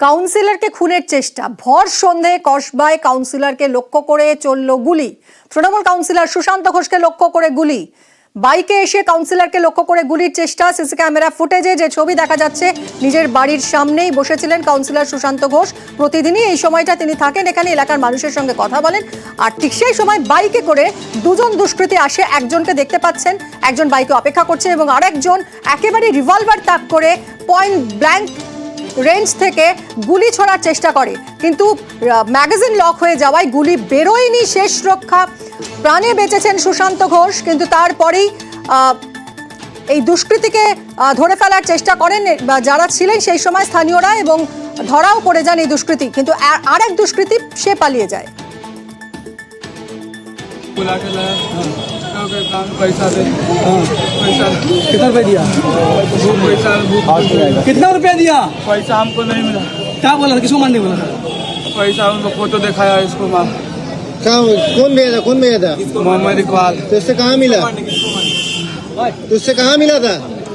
কাউন্সিলরকে খুনের চেষ্টা। ভর সন্ধে কসবায় কাউন্সিলরকে লক্ষ্য করে চলল গুলি। তৃণমূল কাউন্সিলর সুশান্ত ঘোষকে লক্ষ্য করে গুলি। বাইকে এসে কাউন্সিলরকে লক্ষ্য করে গুলির চেষ্টা। সিসি ক্যামেরা ফুটেজে যে ছবি দেখা যাচ্ছে, নিজের বাড়ির সামনেই বসেছিলেন কাউন্সিলর সুশান্ত ঘোষ। প্রতিদিনই এই সময়টা তিনি থাকেন এখানে, এলাকার মানুষের সঙ্গে কথা বলেন। আর ঠিক সেই সময় বাইকে করে দুজন দুষ্কৃতী আসে। একজনকে দেখতে পাচ্ছেন, একজন বাইকে অপেক্ষা করছে এবং আরেকজন একেবারে রিভলভার তাক করে পয়েন্ট ব্ল্যাঙ্ক রেঞ্জ থেকে গুলি ছোড়ার চেষ্টা করে। কিন্তু ম্যাগাজিন লক হয়ে যাওয়ায় গুলি বেরোয়নি শেষ রক্ষা। প্রাণে বেঁচেছেন সুশান্ত ঘোষ, কিন্তু তারপরেই এই দুষ্কৃতীকে ধরে ফেলার চেষ্টা করেন যারা ছিলেন সেই সময় স্থানীয়রা এবং ধরাও পড়ে যান এই দুষ্কৃতী। কিন্তু আর- এক দুষ্কৃতী সে পালিয়ে যায়। हाँ के काम पैसा दे। पैसा कितना रुपया दिया? वो पैसा वो कितना रुपया दिया? पैसा हमको नहीं मिला। क्या बोला था? किसको मारने बोला था? पैसा उनको फ़ोटो दिखाया इसको मार। कहाँ कौन भेजा था? कौन भेजा था? मोहम्मद इकबाल। तो उससे कहाँ मिला? तो उससे कहाँ मिला था?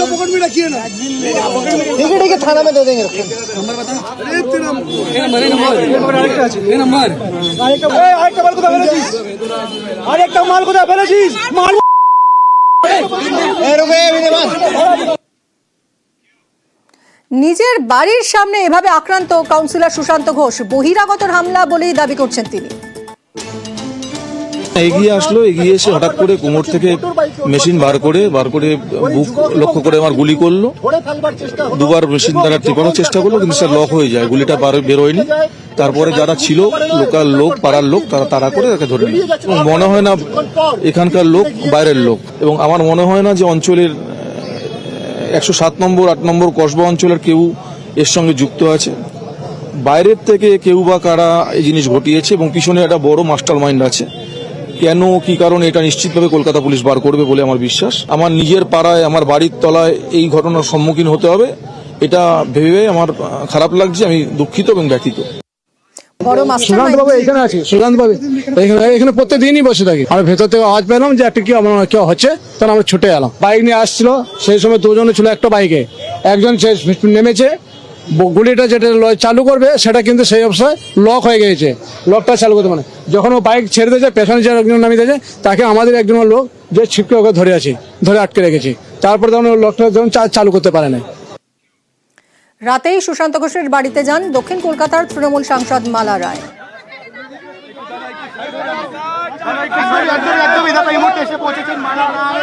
उसको पकड़ में रखिए ना ठीक है ठीक है थाना में दे देंगे ये नंबर ये नंबर ये नंबर আরেকটা মাল কোথায় ফেলেছিস মাল ए, रुको ए, विनय बात। নিজের বাড়ির সামনে এভাবে আক্রান্ত কাউন্সিলর সুশান্ত ঘোষ বহিরাগতর হামলা বলেই দাবি করছেন তিনি এগিয়ে আসলো, এগিয়ে এসে হঠাৎ করে কোমর থেকে মেশিন বার করে বার করে বুক লক্ষ্য করে আমার গুলি করল। দুবার মেশিন দ্বারা টেপানোর চেষ্টা করল, কিন্তু স্যার লক হয়ে যায়, গুলিটা বার- বেরোয়নি। তারপরে যারা ছিল, লোকাল লোক, পাড়ার লোক, তারা তারা করে তাকে ধরে নিল। মনে হয় না এখানকার লোক বাইরের লোক। এবং আমার মনে হয় না যে অঞ্চলের একশো সাত নম্বর, আট নম্বর কসবা অঞ্চলের কেউ এর সঙ্গে যুক্ত আছে। বাইরের থেকে কেউ বা কারা এই জিনিস ঘটিয়েছে এবং পিছনে একটা বড় মাস্টার মাইন্ড আছে। কেন কি কারণে এটা নিশ্চিতভাবে কলকাতা পুলিশ বার করবে বলে আমার বিশ্বাস। আমার নিজের পাড়ায় আমার বাড়ির তলায় এই ঘটনার সম্মুখীন হতে হবে। এটা ভেবে আমার খারাপ লাগছে আমি দুঃখিত এবং ব্যথিত। বাবু এখানে আছে সুশান্ত বাবু। এখানে এখানে প্রত্যেকদিনই বসে থাকি। আমি ভেতর থেকে আওয়াজ পেলাম যে একটা কি আমার কেউ হচ্ছে তখন আমরা ছুটে এলাম। বাইক নিয়ে আসছিল সেই সময় দুজনে ছিল একটা বাইকে। একজন সে নেমেছে গুলিটা যেটা ল- চালু করবে সেটা কিন্তু সেই অবস্থায় লক হয়ে গিয়েছে। লকটা চালু করতে মানে যখন ও বাইক ছেড়ে দিয়েছে পেছনে যে একজন নামিয়ে দিয়েছে তাকে আমাদের একজন লোক যে ছিপকে ওকে ধরে আছে ধরে আটকে রেখেছি। তারপর তখন ও লকটা যখন চালু করতে পারে না রাতেই সুশান্ত ঘোষের বাড়িতে যান দক্ষিণ কলকাতার তৃণমূল সাংসদ মালা রায়। এসে পৌঁছেছেন মালা রায়।